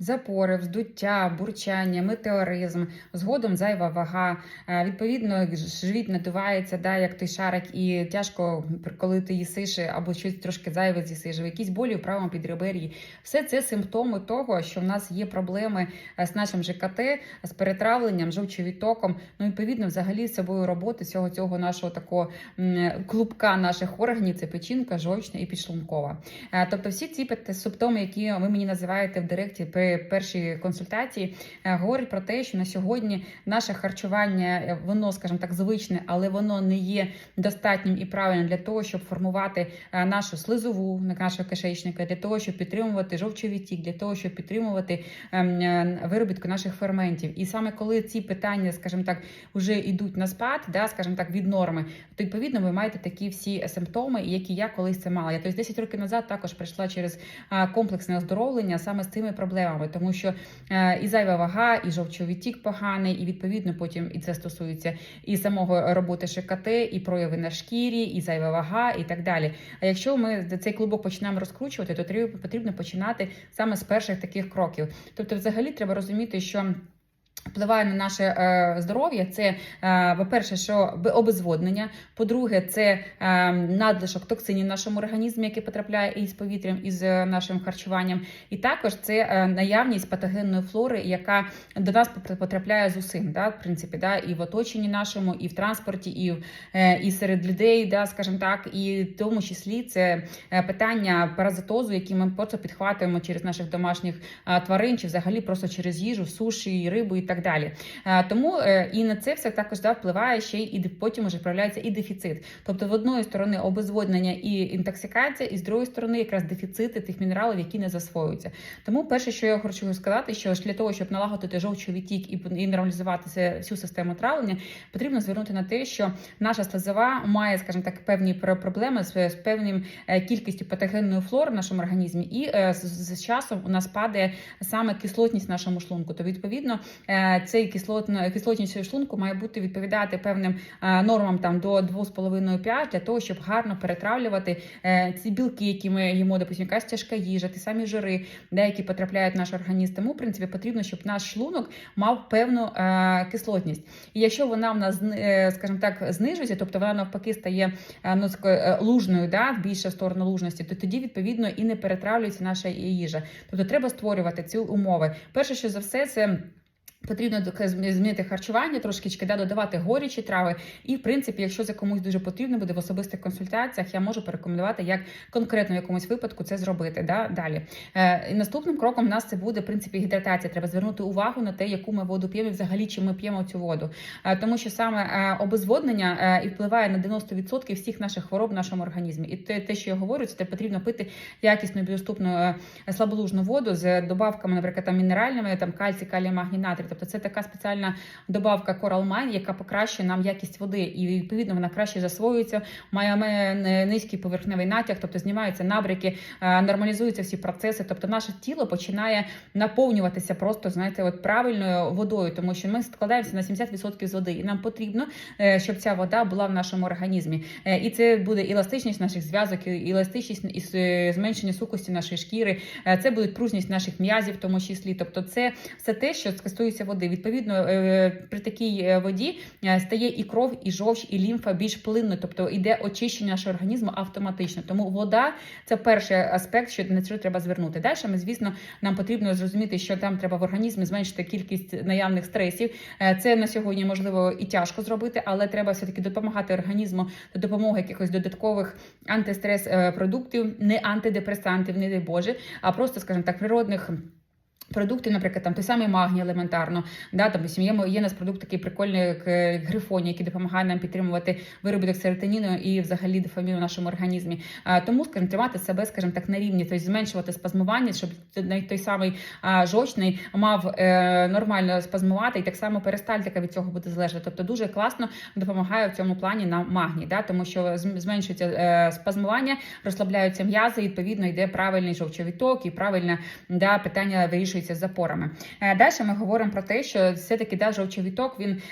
Запори, вздуття, бурчання, метеоризм, згодом зайва вага. Е, Відповідно, живіт надувається, да, як той шарик, і тяжко, коли ти їсиш або щось трошки зайве з'їсиш, якісь болі в правому підребер'ї. Все це симптоми того, що в нас є проблеми е, з нашим ЖКТ, з перетравленням, жовчовідтоком. Ну, відповідно, взагалі з собою роботи цього цього нашого такого клубка наших органів це печінка, жовчна і підшлункова. Е, Тобто, всі ці симптоми, які ви мені називаєте в директі при першій консультації, е, говорять про те, що на сьогодні наше харчування е, воно, скажімо так, звичне, але воно не є достатнім і правильним для того, щоб формувати е, нашу слизову нашого кишечника, для того, щоб підтримувати жовчовідтік, для того, щоб підтримувати ем, виробітку наших ферментів. І саме коли ці питання, скажімо так, вже йдуть на спад, да, скажімо так, від норми, то відповідно ви маєте такі всі симптоми, які я колись це мала. Я тобто 10 років назад також прийшла через комплексне оздоровлення саме з цими проблемами, тому що е, і зайва вага, і жовчовідтік поганий, і відповідно потім і це стосується і самого роботи ШКТ, і прояви на шкірі, і зайва вага, і так далі. А якщо ми цей клубок починаємо розкручувати, то потрібно починати саме з перших таких кроків. Тобто, взагалі треба розуміти, що. Впливає на наше е, здоров'я. Це, е, по-перше, що обезводнення. По-друге, це е, надлишок токсинів в нашому організмі, який потрапляє із повітрям, із е, нашим харчуванням. І також це е, наявність патогенної флори, яка до нас потрапляє з усім, да, в принципі, да, і в оточенні нашому, і в транспорті, і, е, і серед людей, да, скажімо так, і в тому числі це е, питання паразитозу, які ми просто підхватуємо через наших домашніх тварин, чи взагалі просто через їжу, суші, рибу і так далі. Е, Тому е, і на це все також да, впливає ще і потім вже проявляється і дефіцит. Тобто, в одної сторони обезводнення і інтоксикація, і з другої сторони якраз дефіцити тих мінералів, які не засвоюються. Тому перше, що я хочу сказати, що для того, щоб налагодити жовчовий тік і, нормалізувати всю систему травлення, потрібно звернути на те, що наша слизова має, скажімо так, певні пр- проблеми з, певним е, кількістю патогенної флори в нашому організмі, і з, часом у нас падає саме кислотність в нашому шлунку. То відповідно цей кислотно кислотність шлунку має бути відповідати певним е, нормам там до 2,5-5 для того, щоб гарно перетравлювати е, ці білки, які ми їмо, допустим, якась тяжка їжа, ті самі жири, деякі потрапляють в наш організм. Тому, в принципі, потрібно, щоб наш шлунок мав певну е, кислотність. І якщо вона в нас, е, скажімо так, знижується, тобто вона навпаки стає е, ну, е, лужною, да, більше в сторону лужності, то тоді відповідно і не перетравлюється наша їжа. Тобто треба створювати ці умови. Перше, що за все, це. Потрібно змінити харчування трошки да, додавати горячі трави. І, в принципі, якщо це комусь дуже потрібно буде в особистих консультаціях, я можу порекомендувати, як конкретно в якомусь випадку це зробити. Да, далі. Е, наступним кроком в нас це буде в принципі гідратація. Треба звернути увагу на те, яку ми воду п'ємо, і взагалі чи ми п'ємо цю воду. Е, тому що саме е, обезводнення е, і впливає на 90% всіх наших хвороб в нашому організмі. І те, те, що я говорю, це потрібно пити якісну доступну е, слаболужну воду з добавками, наприклад, там мінеральними, там кальцій, калій, магній, натрій. Тобто це така спеціальна добавка Coral Mine, яка покращує нам якість води, і відповідно вона краще засвоюється, має низький поверхневий натяг, тобто знімаються набряки, е, нормалізуються всі процеси. Тобто наше тіло починає наповнюватися просто знаєте, от правильною водою, тому що ми складаємося на 70% з води, і нам потрібно, е, щоб ця вода була в нашому організмі. Е, І це буде еластичність наших зв'язок, еластичність і зменшення сухості нашої шкіри. Це буде пружність наших м'язів, в тому числі. Тобто, це все те, що стосується води. Відповідно, е, при такій е, воді е, стає і кров, і жовч, і лімфа більш плинною, тобто йде очищення нашого організму автоматично. Тому вода це перший аспект, що на що треба звернути. Далі ми, звісно, нам потрібно зрозуміти, що там треба в організмі зменшити кількість наявних стресів. Це на сьогодні можливо і тяжко зробити, але треба все таки допомагати організму до допомоги якихось додаткових антистрес продуктів, не антидепресантів, не дай Боже, а просто, скажімо так, природних. Продукти, наприклад, там той самий магній елементарно, да, там є, є у нас продукт такий прикольний, як е, грифоні, який допомагає нам підтримувати виробіток серотоніну і взагалі дофаміну в нашому організмі. А, тому, скажімо, тримати себе, скажімо так, на рівні, тобто зменшувати спазмування, щоб навіть той самий а, жовчний мав е, нормально спазмувати, і так само перистальтика від цього буде залежати. Тобто дуже класно допомагає в цьому плані нам магній, да, тому що зменшується е, спазмування, розслабляються м'язи, і, відповідно йде правильний жовчовий ток і правильне да, питання вирішується змішується з запорами. Далі ми говоримо про те, що все-таки да, жовчовіток він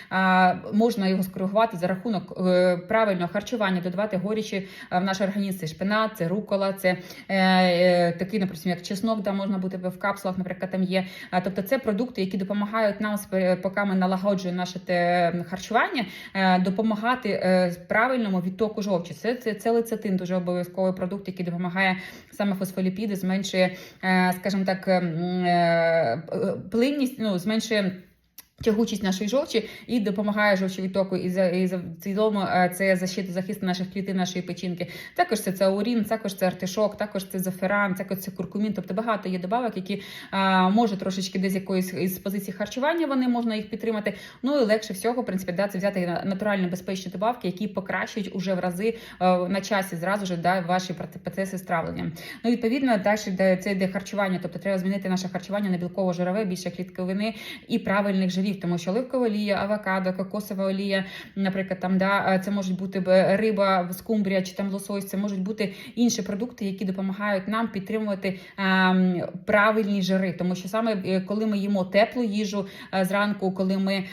можна його скоригувати за рахунок е, правильного харчування, додавати горічі в наш організм. Це шпинат, це рукола, це е, е, такий, наприклад, як чеснок, да можна бути в капсулах, наприклад, там є. Тобто це продукти, які допомагають нам, поки ми налагоджуємо наше харчування, е, допомагати е, правильному відтоку жовчі. Це, це, це лецитин, дуже обов'язковий продукт, який допомагає саме фосфоліпіди, зменшує, е, скажімо так, ем, е, плинність, ну, зменшує. Тягучість нашої жовчі і допомагає жовчовідтоку, і за і за цілому е, це защита захист наших клітин, нашої печінки. Також це цаурін, також це артишок, також це заферан, також це куркумін. Тобто багато є добавок, які а, може трошечки десь якоїсь із позиції харчування вони можна їх підтримати. Ну і легше всього, в принципі, да, це взяти натуральні безпечні добавки, які покращують уже в рази е, на часі зразу ж да, ваші процеси стравлення. Ну відповідно, далі де це йде харчування, тобто треба змінити наше харчування на білково-жирове, більше клітковини і правильних жирів, тому що оливкова олія, авокадо, кокосова олія, наприклад, там да е, це можуть бути риба, скумбрія чи там лосось, це можуть бути інші продукти, які допомагають нам підтримувати ем, правильні жири, тому що саме е, коли ми їмо теплу їжу е, зранку, коли ми,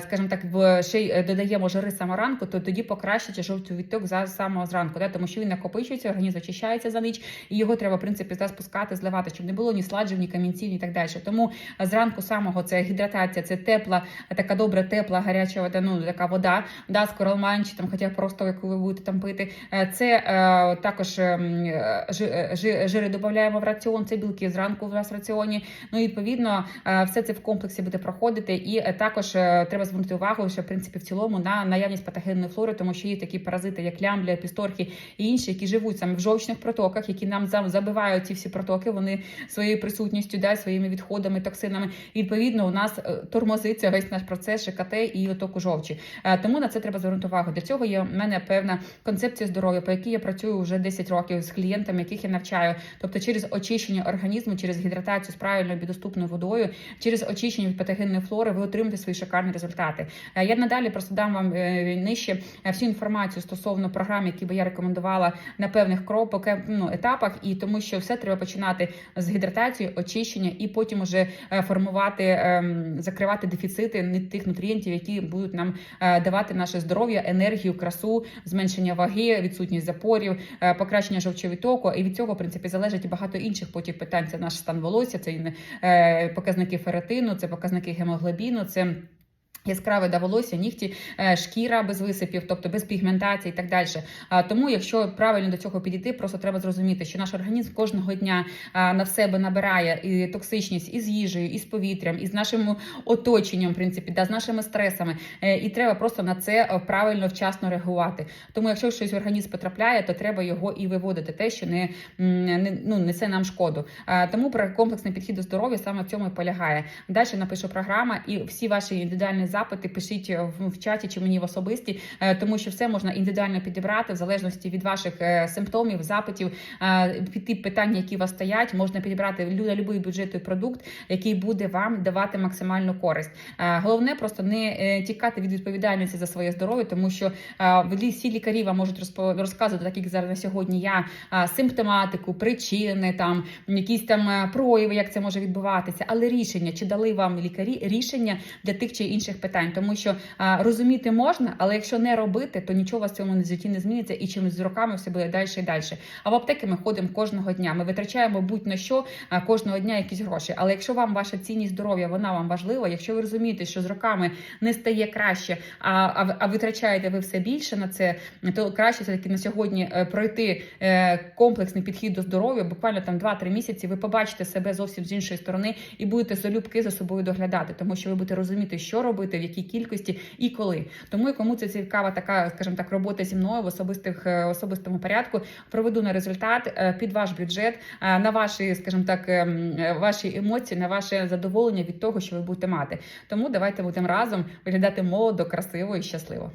скажімо так, ще й додаємо жири ранку, то тоді покращиться жовтий відток за самого зранку, да? тому що він накопичується, організм очищається за ніч, і його треба в принципі спускати, зливати, щоб не було ні сладжів, ні камінців, ні так далі. Тому зранку самого це гідратація, це тепла, така добра, тепла, гаряча вода, ну така вода, да, з там, хоча просто яку ви будете там пити. Е, Це е, також ем, е, жи- жи- жири додаємо в раціон, це білки зранку в нас в раціоні. Ну і відповідно все це в комплексі буде проходити. І також треба звернути увагу, що в принципі в цілому на наявність патогенної флори, тому що є такі паразити, як лямбля, пісторхи і інші, які живуть саме в жовчних протоках, які нам забивають ці всі протоки. Вони своєю присутністю, да, своїми відходами, токсинами. І відповідно у нас е, тормозиться весь наш процес ШКТ і отоку жовчі. Е, Тому на це треба звернути увагу. Для цього є в мене певна концепція здоров'я, по якій я працюю вже 10 років з клієнтами, яких я навчаю. Тобто через очищення організму, через гідратацію з правильною доступною водою, через очищення від патогенної флори, ви отримаєте свої шикарні результати. Е, Я надалі просто дам вам е, нижче всю інформацію стосовно програм, які би я рекомендувала на певних кроках, ну, етапах, і тому що все треба починати з гідратації, очищення, і потім уже формувати, ем, закривати дефіцити не тих нутрієнтів, які будуть нам е, давати наше здоров'я, енергію, красу, зменшення ваги, відсутність запорів, е, покращення жовчовітоку. І від цього, в принципі, залежить багато інших потім питань. Це наш стан волосся, це е, показники феретину, це показники гемоглобіну, це. Яскраве да волосся, нігті, е, шкіра без висипів, тобто без пігментації і так далі. Тому, якщо правильно до цього підійти, просто треба зрозуміти, що наш організм кожного дня на себе набирає і токсичність і з їжею, і з повітрям, і з нашим оточенням, в принципі, да, з нашими стресами. Е, І треба просто на це е, правильно вчасно реагувати. Тому, якщо щось в організм потрапляє, то треба його і виводити, те, що не, не ну, несе нам шкоду. Тому про комплексний підхід до здоров'я саме в цьому і полягає. Далі напишу програма, і всі ваші індивідуальні запити пишіть в, в чаті чи мені в особисті, е, тому що все можна індивідуально підібрати в залежності від ваших е, симптомів, запитів, е, під тип питань, які у вас стоять, можна підібрати на будь-який бюджетний продукт, який буде вам давати максимальну користь. Е, Головне просто не е, тікати від відповідальності за своє здоров'я, тому що е, всі лікарі вам можуть розказувати, так як зараз на сьогодні я е, симптоматику, причини, там якісь там е, прояви, як це може відбуватися, але рішення чи дали вам лікарі рішення для тих чи інших питань, тому що а, розуміти можна, але якщо не робити, то нічого в цьому житті не зміниться, і чимось з роками все буде далі і далі. А в аптеки ми ходимо кожного дня. Ми витрачаємо будь-на що а, кожного дня якісь гроші. Але якщо вам ваша цінність здоров'я, вона вам важлива, якщо ви розумієте, що з роками не стає краще, а, а, а витрачаєте ви все більше на це, то краще все таки на сьогодні е, пройти е, комплексний підхід до здоров'я, буквально там 2-3 місяці. Ви побачите себе зовсім з іншої сторони і будете залюбки за собою доглядати, тому що ви будете розуміти, що робити, в якій кількості і коли. Тому і кому це цікава така, скажімо так, робота зі мною в особистих е, особистому порядку. Проведу на результат е, під ваш бюджет, е, на ваші, скажімо так, ем, ваші емоції, на ваше задоволення від того, що ви будете мати. Тому давайте будемо разом виглядати молодо, красиво і щасливо.